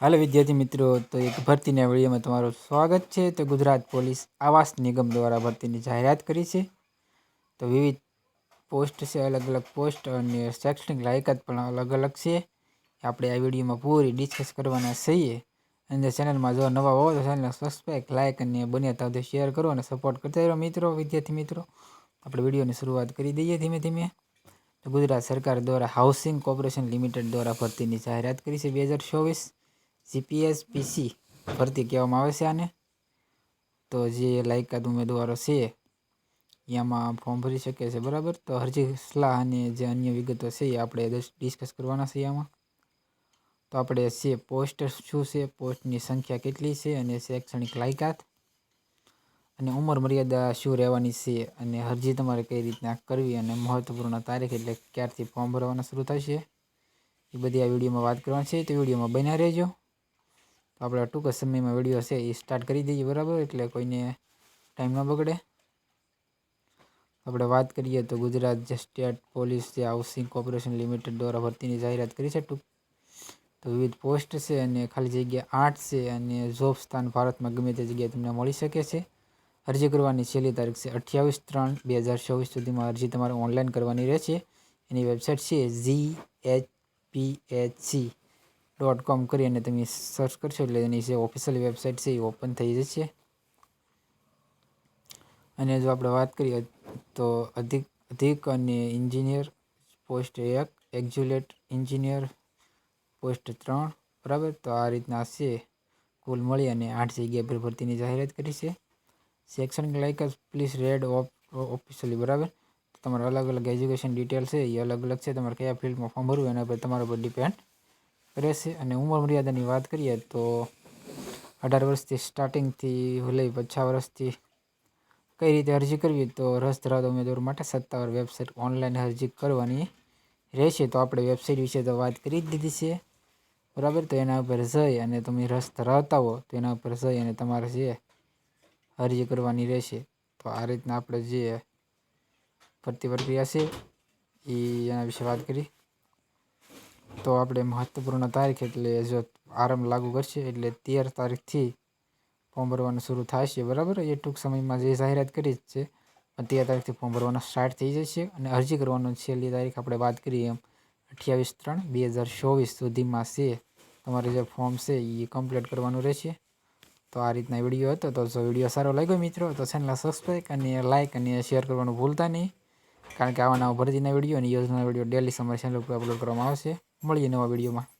હાલો વિદ્યાર્થી મિત્રો, તો એક ભરતીના વિડીયોમાં તમારું સ્વાગત છે. તો ગુજરાત પોલીસ આવાસ નિગમ દ્વારા ભરતીની જાહેરાત કરી છે. તો વિવિધ પોસ્ટ છે અલગ અલગ પોસ્ટ અને શૈક્ષણિક લાયકાત પણ અલગ અલગ છે. આપણે આ વિડીયોમાં પૂરી ડિસ્કસ કરવાના છીએ. અને ચેનલમાં જો નવા હો, તો ચેનલને સબસ્ક્રાઈબ લાઇક અને બને તો શેર કરો અને સપોર્ટ કરતા રહો મિત્રો, વિદ્યાર્થી મિત્રો. આપણે વિડીયોની શરૂઆત કરી દઈએ ધીમે ધીમે. તો ગુજરાત સરકાર દ્વારા હાઉસિંગ કોર્પોરેશન લિમિટેડ દ્વારા ભરતીની જાહેરાત કરી છે બે હજાર ચોવીસ. જીપીએસ પીસી ભરતી કહેવામાં આવે છે આને. તો જે લાયકાત ઉમેદવારો છે એમાં ફોર્મ ભરી શકે છે, બરાબર? તો હરજી સલાહ અને જે અન્ય વિગતો છે એ આપણે ડિસ્કસ કરવાના છે આમાં તો આપણે છે પોસ્ટ શું છે પોસ્ટની સંખ્યા કેટલી છે અને શૈક્ષણિક લાયકાત. અને ઉંમર મર્યાદા શું રહેવાની છે અને અરજી તમારે કઈ રીતના કરવી અને મહત્વપૂર્ણ તારીખ એટલે ક્યારથી ફોર્મ ભરવાના શરૂ થશે એ બધી આ વિડીયોમાં વાત કરવાની છે. તો વિડીયોમાં બન્યા રહેજો. આપણે ટૂંક સમયમાં વીડિયો છે એ સ્ટાર્ટ કરી દઈએ, બરાબર? એટલે કોઈને ટાઈમ ન બગડે. આપણે વાત કરીએ તો ગુજરાત જે સ્ટેટ પોલીસ જે હાઉસિંગ કોર્પોરેશન લિમિટેડ દ્વારા ભરતીની જાહેરાત કરી છે ટૂંક તો વિવિધ પોસ્ટ છે અને ખાલી જગ્યા આઠ છે અને જોબ સ્થાન ભારતમાં ગમે તે જગ્યાએ તમને મળી શકે છે. અરજી કરવાની છેલ્લી તારીખ છે અઠ્યાવીસ ત્રણ બે હજાર ચોવીસ સુધીમાં અરજી તમારે ઓનલાઈન કરવાની રહેશે. એની વેબસાઇટ છે G H P H C. Dot com કરી અને તમે સર્ચ કરશો એટલે એની જે ઓફિશિયલ વેબસાઇટ છે એ ઓપન થઈ જશે. અને જો આપણે વાત કરીએ તો અધિક અધિક અને એન્જિનિયર પોસ્ટ એક એક્ઝ્યુલેટ એન્જિનિયર પોસ્ટ ત્રણ, બરાબર? તો આ રીતના છે કુલ મળી અને આઠ જગ્યા પર ભરતીની જાહેરાત કરી છે. સેક્શન લાયકાત પ્લીઝ રેડ ઓફિશિયલી બરાબર? તમારા અલગ અલગ એજ્યુકેશન ડિટેલ છે, એ અલગ અલગ છે. તમારે કયા ફિલ્ડમાં ફોર્મ ભરવું એના પર તમારા પર ડિપેન્ડ રહેશે અને ઉંમર મર્યાદાની વાત કરીએ તો અઢાર વર્ષથી સ્ટાર્ટિંગથી લઈ પચાસ વર્ષથી કઈ રીતે અરજી કરવી તો રસ ધરાવતા ઉમેદવાર માટે સત્તાવાર વેબસાઇટ ઓનલાઈન અરજી કરવાની રહેશે. તો આપણે વેબસાઇટ વિશે તો વાત કરી જ દીધી છે. બરાબર? તો એના ઉપર જઈ અને તમે રસ ધરાવતા હો તો એના ઉપર જઈ અને તમારે જે અરજી કરવાની રહેશે. તો આ રીતના આપણે જે ભરતી પ્રક્રિયા છે એ એના વિશે વાત કરી. તો આપણે મહત્વપૂર્ણ તારીખ એટલે જો આરંભ લાગુ કરશે એટલે તેર તારીખથી ફોર્મ ભરવાનું શરૂ થશે બરાબર? એ ટૂંક સમયમાં જે જાહેરાત કરી જ છે તેર તારીખથી ફોર્મ ભરવાના સ્ટાર્ટ થઈ જશે અને અરજી કરવાનું છેલ્લી તારીખ આપણે વાત કરીએ એમ અઠ્યાવીસ ત્રણ બે હજાર ચોવીસ સુધીમાં છે. તમારે જે ફોર્મ છે એ કમ્પ્લીટ કરવાનું રહેશે. તો આ રીતના વીડિયો હતો. તો જો વીડિયો સારો લાગ્યો મિત્રો, તો ચેનલ સબસ્ક્રાઈબ અને લાઇક અને શેર કરવાનું ભૂલતા નહીં. કારણ કે આવા નવા ભરતીના વીડિયો અને યોજના વીડિયો ડેલી સમય ચેનલ ઉપર અપલોડ કરવામાં આવશે. મળીએ નવા વિડીયોમાં.